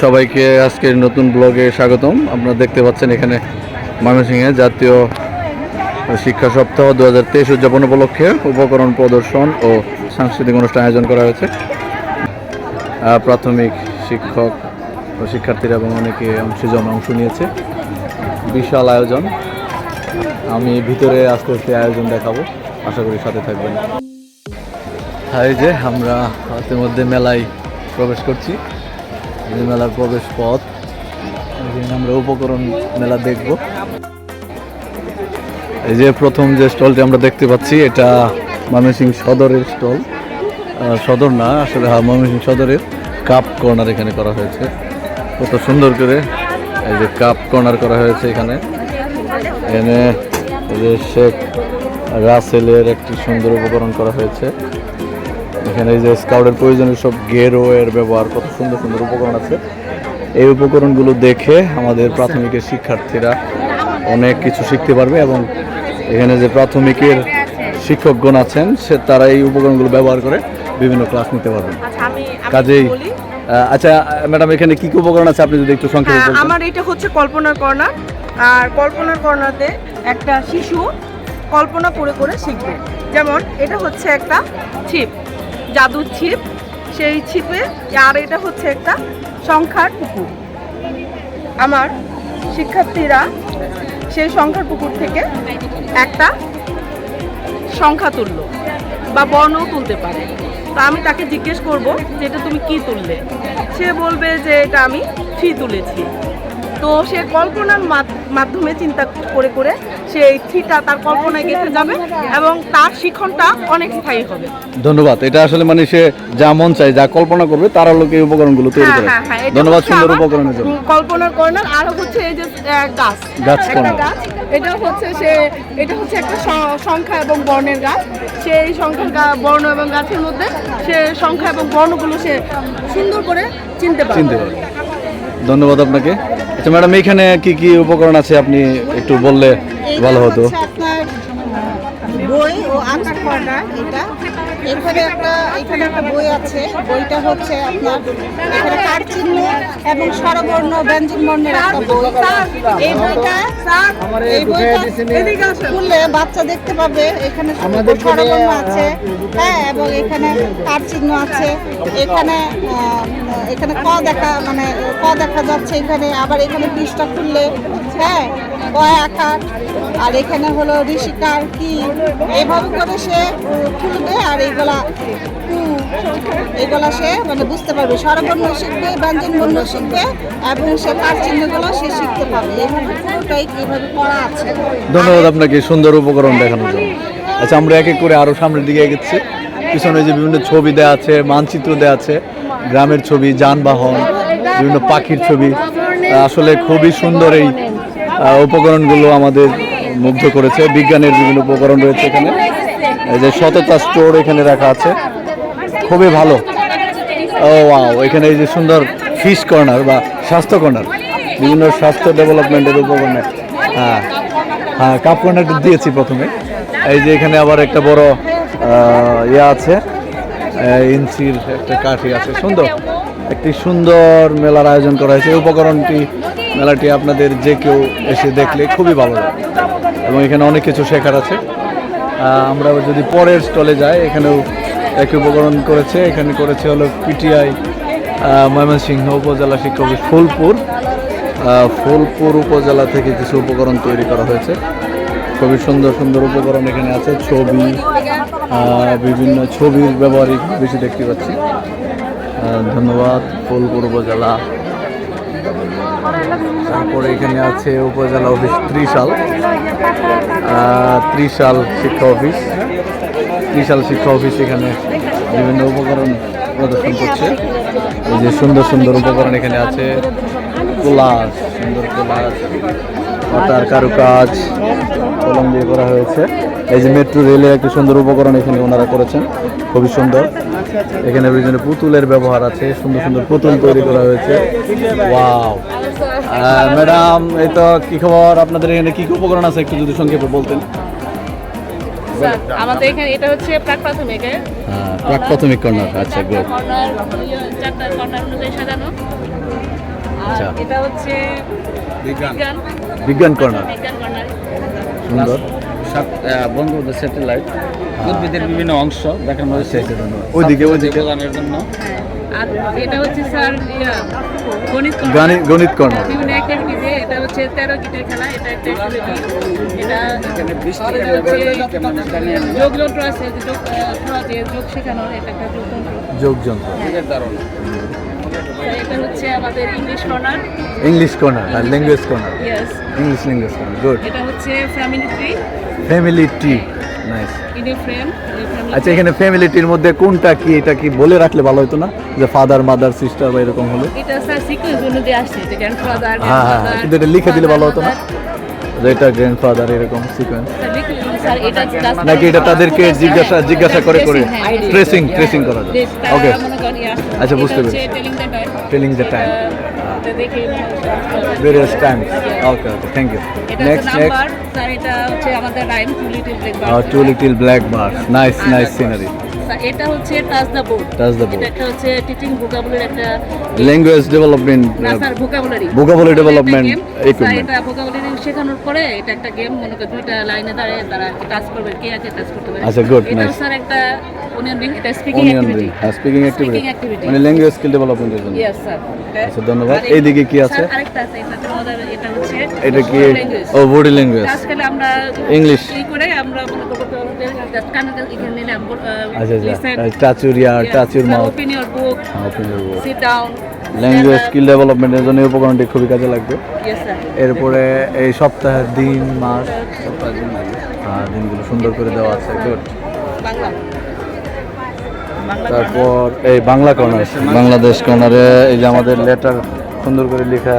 সবাইকে আজকের নতুন ব্লগে স্বাগতম। আপনারা দেখতে পাচ্ছেন এখানে ময়মনসিংহে জাতীয় শিক্ষা সপ্তাহ দু হাজার তেইশ উদযাপন উপলক্ষে উপকরণ প্রদর্শন ও সাংস্কৃতিক অনুষ্ঠান আয়োজন করা হয়েছে। প্রাথমিক শিক্ষক ও শিক্ষার্থীরা এবং অনেকে অংশীজন অংশ নিয়েছে। বিশাল আয়োজন। আমি ভিতরে আস্তে আস্তে আয়োজন দেখাবো। আশা করি সাথে থাকবেন। এই যে, আমরা ইতিমধ্যে মেলায় প্রবেশ করছি। এই মেলার প্রবেশ পথ এখানে আমরা উপকরণ মেলা দেখব। এই যে প্রথম যে স্টলটি আমরা দেখতে পাচ্ছি, এটা ময়মনসিংহ সদরের স্টল। সদর না, আসলে হ্যাঁ ময়মনসিংহ সদরের কাপ কর্নার এখানে করা হয়েছে। কত সুন্দর করে এই যে কাপ কর্নার করা হয়েছে এখানে। এখানে এই যে শেখ রাসেলের একটি সুন্দর উপকরণ করা হয়েছে। এখানে এই যে স্কাউটের প্রয়োজনীয় সব গেরো এর ব্যবহার কত সুন্দর সুন্দর উপকরণ আছে। এই উপকরণগুলো দেখে আমাদের প্রাথমিকের শিক্ষার্থীরা অনেক কিছু শিখতে পারবে এবং এখানে যে প্রাথমিকের শিক্ষকগণ আছেন সে তারা এই উপকরণগুলো ব্যবহার করে বিভিন্ন ক্লাস নিতে পারবেন আচ্ছা কাজেই আচ্ছা ম্যাডাম এখানে কি কি উপকরণ আছে? আপনি যদি একটু সংক্ষেপে হ্যাঁ আমার এটা হচ্ছে কল্পনার কর্নার আর কল্পনার কর্নারতে একটা শিশু কল্পনা করে করে শিখবে। যেমন এটা হচ্ছে একটা ছিপ। জাদুর ছিপ, সেই ছিপে, আর এটা হচ্ছে একটা সংখ্যার পুকুর। আমার শিক্ষার্থীরা সেই সংখ্যার পুকুর থেকে একটা সংখ্যা তুললো, বা বর্ণও তুলতে পারে। তো আমি তাকে জিজ্ঞেস করব, যে এটা তুমি কি তুললে? সে বলবে যে এটা আমি থ্রি তুলেছি। তো সে কল্পনার মাধ- মাধ্যমে চিন্তা করে করে সে এই থ্রিটা তার কল্পনায় গেঁথে যাবে এবং তার শিক্ষণটা অনেক স্থায়ী হবে। ধন্যবাদ। এটা আসলে মানে সে যা মন চায় যা কল্পনা করবে তার লোক এই উপকরণগুলো তৈরি হ্যাঁ করে। হ্যাঁ হ্যাঁ ধন্যবাদ সুন্দর উপকরণের জন্য। কল্পনার কর্নার আর হচ্ছে এই যে গাছ। গাছ একটা গাছ এটা হচ্ছে সে এটা হচ্ছে একটা সংখ্যা এবং বর্ণের গাছ। সেই সংখ্যার বর্ণ এবং গাছের মধ্যে সে সংখ্যা এবং বর্ণগুলো সে সুন্দর করে চিনতে পারে চিনতে পারবে। ধন্যবাদ আপনাকে। আচ্ছা ম্যাডাম, এইখানে কি কি উপকরণ আছে? আপনি একটু বললে ভালো হতো। বই ও আঁকার কর্নার এটা। এখানে একটা এখানে একটা বই আছে। বইটা হচ্ছে আপনার, এখানে কাঠ চিহ্ন এবং স্বরবর্ণ ব্যঞ্জন বর্ণের একটা বই। এই বইটা এই বইটা খুললে বাচ্চা দেখতে পাবে এখানে স্বরবর্ণ আছে হ্যাঁ এবং এখানে কার চিহ্ন আছে। এখানে এখানে ক দেখা মানে ক দেখা যাচ্ছে এখানে আবার এখানে পৃষ্ঠা খুললে হ্যাঁ আর এখানে হলো ঋষিকার কি? এইভাবে করে সে খুলবে আর এগুলা সে মানে বুঝতে পারবে। শিখবে ব্যঞ্জন বর্ণ শিখবে এবং সে কার চিহ্নগুলো সে শিখতে পারবে। পুরোটাই করা আছে। ধন্যবাদ আপনাকে, সুন্দর উপকরণ দেখানোর জন্য। আচ্ছা আমরা এক এক করে আরও সামনের দিকে এগোচ্ছি। পিছনে যে বিভিন্ন ছবি দেওয়া আছে, মানচিত্র দেওয়া আছে, গ্রামের ছবি, যানবাহন, বিভিন্ন পাখির ছবি। আসলে খুবই সুন্দর এই উপকরণগুলো আমাদের মুগ্ধ করেছে। বিজ্ঞানের বিভিন্ন উপকরণ রয়েছে এখানে। এই যে সততা স্টোর এখানে রাখা আছে। খুবই ভালো। ও, ওয়াও, এখানে এই যে সুন্দর ফিশ কর্নার বা স্বাস্থ্য কর্নার। বিভিন্ন স্বাস্থ্য ডেভেলপমেন্টের উপকরণ। হ্যাঁ হ্যাঁ কাপ কর্নারটা দিয়েছি প্রথমে। এই যে এখানে আবার একটা বড় ইয়ে আছে। ইঞ্চির একটা কাঠি আছে। সুন্দর। একটি সুন্দর মেলার আয়োজন করা হয়েছে। উপকরণটি, মেলাটি আপনাদের যে কেউ এসে দেখলে খুবই ভালো লাগে। এবং এখানে অনেক কিছু শেখার আছে। আমরা যদি পরের স্টলে যাই, এখানেও একই উপকরণ করেছে। এখানে করেছে হলো পিটিআই ময়মনসিংহ উপজেলা শিক্ষক ফুলপুর। ফুলপুর উপজেলা থেকে কিছু উপকরণ তৈরি করা হয়েছে। খুবই সুন্দর সুন্দর উপকরণ এখানে আছে। ছবি বিভিন্ন ছবির ব্যবহার এখানে বেশি দেখতে পাচ্ছি। ধন্যবাদ ফুলপুর উপজেলা। তারপরে এখানে আছে উপজেলা অফিস ত্রিশাল। ত্রিশাল শিক্ষা অফিস। ত্রিশাল শিক্ষা অফিস এখানে বিভিন্ন উপকরণ প্রদর্শন করছে। এই যে সুন্দর সুন্দর উপকরণ এখানে আছে। কোলাজ, সুন্দর কোলাজ পাতার কারুকাজ, কলম দিয়ে করা হয়েছে। এই যে মেট্রো রেলের একটি সুন্দর উপকরণ এখানে ওনারা করেছেন। খুবই সুন্দর। এখানে বিভিন্ন পুতুলের ব্যবহার আছে সুন্দর সুন্দর পুতুল তৈরি করা হয়েছে। ওয়াও। ম্যাডাম এই তো কি খবর? আপনাদের এখানে কি কি উপকরণ আছে? একটু যদি সংক্ষেপে বলতেন। আমাদের এখানে এটা হচ্ছে প্রাক প্রাথমিকের হ্যাঁ প্রাক প্রাথমিক কর্নার। আচ্ছা গুড কর্নার চারটা কর্নার অনুযায়ী সাজানো। আচ্ছা। এটা হচ্ছে বিজ্ঞান। বিজ্ঞান কর্নার। বিজ্ঞান সুন্দর বঙ্গবন্ধু স্যাটেলাইট উদ্ভিদের বিভিন্ন অংশ দেখানো হয়েছে। ধন্যবাদ। ওইদিকে, ওইদিকে। প্রদানের জন্য। আর এটা হচ্ছে স্যার গণিত অ্যাক্টিভিটিতে এটা হচ্ছে তেরো গিটের খেলা এটা একটা অ্যাক্টিভিটি এটা এখানে বিশ থেকে এটা হচ্ছে কেমন জানি আমি যোগ যন্ত্র আছে যোগ যোগ এটা একটা যোগযন্ত্র। দারুণ এটা হচ্ছে আমাদের ইংলিশ কর্নার ইংলিশ কর্নার আর language corner yes English language corner good এটা হচ্ছে family tree family tree nice in frame আচ্ছা এখানে ফ্যামিলি টির মধ্যে কোনটা কি এটা কি বলে রাখলে ভালো হতো না? যে ফাদার মাদার সিস্টার বা এরকম হলে? এটা স্যার সিকোয়েন্স অনুযায়ী আসছে যে গ্র্যান্ডফাদার হ্যাঁ হ্যাঁ হ্যাঁ কিন্তু এটা লিখে দিলে ভালো হতো না? যে এটা গ্র্যান্ডফাদার এরকম সিকোয়েন্স নাকি এটা তাদেরকে জিজ্ঞাসা জিজ্ঞাসা করে করে? হ্যাঁ, ট্রেসিং ট্রেসিং হ্যাঁ। করা যায় ওকে আচ্ছা, বুঝতে পেরেছি। Telling the time various time okay okay thank you next next sir এটা হচ্ছে আমাদের rhyme two little break two little black bar nice nice scenery এটা হচ্ছে touch the board the board. এটা হচ্ছে টিচিং ভোকাবুলারি একটা ল্যাঙ্গুয়েজ ডেভেলপমেন্ট না sir vocabulary Vocabulary development equipment. এটা ভোকাবুলারি শেখানোর পরে এটা একটা গেম মনে করে দুইটা লাইনে দাঁড়িয়ে তারা টাচ করবে কে আগে টাচ করতে পারে। আচ্ছা, good, এটা স্যার একটা অনিয়ন রিং এটা স্পিকিং অ্যাক্টিভিটি স্পিকিং অ্যাক্টিভিটি মানে ল্যাঙ্গুয়েজ স্কিল ডেভেলপমেন্টের জন্য। স্যার আচ্ছা, ধন্যবাদ। এই- এইদিকে কি আছে? স্যার, আরেকটা আছে এটা তোমাদের এটা হচ্ছে এটা কি? ও বডি ল্যাঙ্গুয়েজ আজকাল আমরা English। এই করে আমরা ল্যাঙ্গুয়েজ স্কিল ডেভেলপমেন্টের জন্য এই উপকরণটি খুবই কাজে লাগবে। এরপরে এই সপ্তাহের দিন মাস দিনগুলো সুন্দর করে দেওয়া আছে গুড তারপর এই বাংলা কর্নার বাংলাদেশ কর্নারে এই যে আমাদের লেটার সুন্দর করে লেখা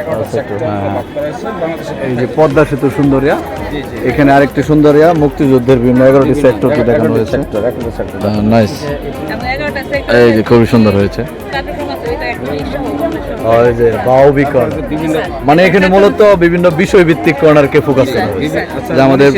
এগারোটা আচ্ছা, হ্যাঁ। এই যে পদ্মা সেতু সুন্দরিয়া এখানে আরেকটি সুন্দরিয়া মুক্তিযুদ্ধের বিভিন্ন এগারোটি সেক্টরকে দেখানো হয়েছে? নাইস এই যে খুবই সুন্দর হয়েছে। মানে এখানে মূলত বিভিন্ন বিষয় ভিত্তিক কর্নারকে ফোকাস করা হয়েছে। আচ্ছা আমাদের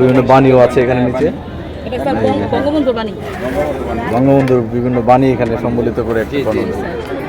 বিভিন্ন বাণীও আছে এখানে নিচে। এটা স্যার বঙ্গ- বঙ্গবন্ধু বাণী। বঙ্গবন্ধুর বিভিন্ন বাণী এখানে সম্বলিত করে একটি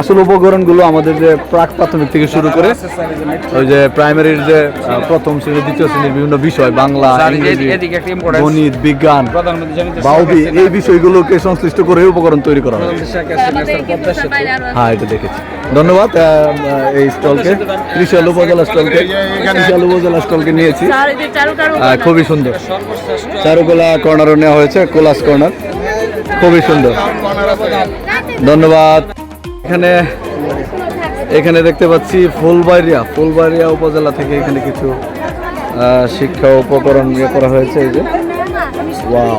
আসল উপকরণগুলো আমাদের যে প্রাক প্রাথমিক থেকে শুরু করে। ওই যে প্রাইমারির যে প্রথম শ্রেণি দ্বিতীয় শ্রেণির বিভিন্ন বিষয় বাংলা। গণিত বিজ্ঞান বাউবি এই বিষয়গুলোকে সংশ্লিষ্ট করে উপকরণ তৈরি করা হয়। হ্যাঁ এটা দেখেছি। ধন্যবাদ এই স্টলকে ত্রিশাল উপজেলা স্টলকে ত্রিশাল উপজেলা স্টলকে নিয়েছি। খুবই সুন্দর। চারুকলা কর্নারও নেওয়া হয়েছে কোলাস কর্নার। খুবই সুন্দর। ধন্যবাদ। এখানে এখানে দেখতে পাচ্ছি ফুলবাড়িয়া ফুলবাড়িয়া উপজেলা থেকে এখানে কিছু শিক্ষা উপকরণ ইয়ে করা হয়েছে এই যে। ওয়াও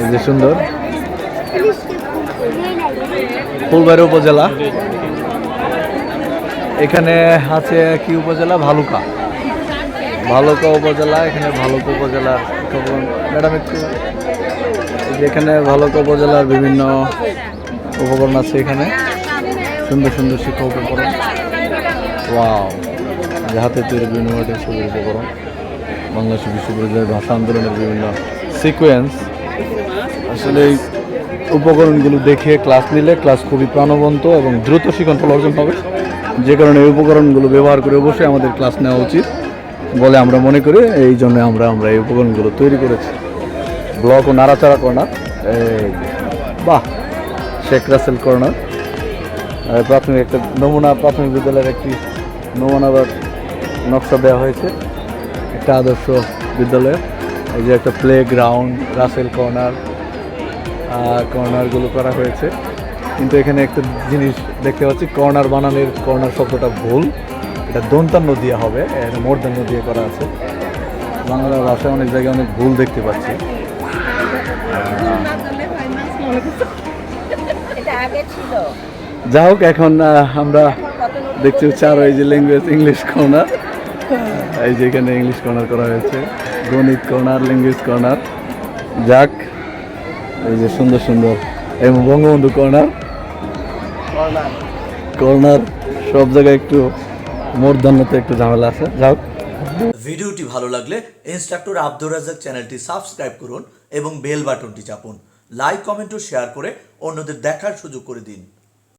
এই যে সুন্দর। ফুলবাড়ি উপজেলা। এখানে আছে কি উপজেলা? ভালুকা। ভালুকা উপজেলা, এখানে ভালুকা উপজেলার ম্যাডাম, একটু এখানে ভালুকা উপজেলার বিভিন্ন উপকরণ আছে এখানে। সুন্দর সুন্দর শিক্ষা উপকরণ। ওয়াও হাতে তৈরি বিভিন্ন ছবির উপকরণ। বাংলাদেশ বিশ্ববিদ্যালয়ের ভাষা আন্দোলনের বিভিন্ন সিকোয়েন্স আসলে এই উপকরণগুলো দেখে ক্লাস নিলে ক্লাস খুবই প্রাণবন্ত এবং দ্রুত ফল অর্জন হবে। যে কারণে এই উপকরণগুলো ব্যবহার করে অবশ্যই আমাদের ক্লাস নেওয়া উচিত বলে আমরা মনে করি। এই জন্য আমরা আমরা এই উপকরণগুলো তৈরি করেছি। ব্লক ও নাড়াচাড়া কর্নার এই, বাহ! শেখ রাসেল কর্নার। প্রাথমিক একটা নমুনা, প্রাথমিক বিদ্যালয়ের একটি নমুনা বা নকশা দেওয়া হয়েছে। একটা আদর্শ বিদ্যালয়ে। এই যে একটা প্লে গ্রাউন্ড রাসেল কর্নার কর্নারগুলো করা হয়েছে। কিন্তু এখানে একটা জিনিস দেখতে পাচ্ছি, কর্নার বানানোর কর্নার শব্দটা ভুল। এটা দন্তান্ন দিয়ে হবে এখানে মূর্ধন্য দিয়ে করা আছে। বাংলা ভাষায় অনেক জায়গায় অনেক ভুল দেখতে পাচ্ছি। এটা যা হোক এখন আমরা দেখতে হচ্ছে আরও এই যে ল্যাঙ্গুয়েজ ইংলিশ কর্নার এই যে এখানে ইংলিশ কর্নার করা হয়েছে। গণিত কর্নার ল্যাঙ্গুয়েজ কর্নার যাক এই যে সুন্দর সুন্দর এবং বঙ্গবন্ধু কর্নার কর্নার সব জায়গায় একটু মূর্ধন্যতে একটু ঝামেলা আছে। যাক ভিডিওটি ভালো লাগলে ইনস্ট্রাক্টর আব্দুর রাজাক চ্যানেলটি সাবস্ক্রাইব করুন এবং বেল বাটনটি চাপুন। লাইক কমেন্ট ও শেয়ার করে অন্যদের দেখার সুযোগ করে দিন।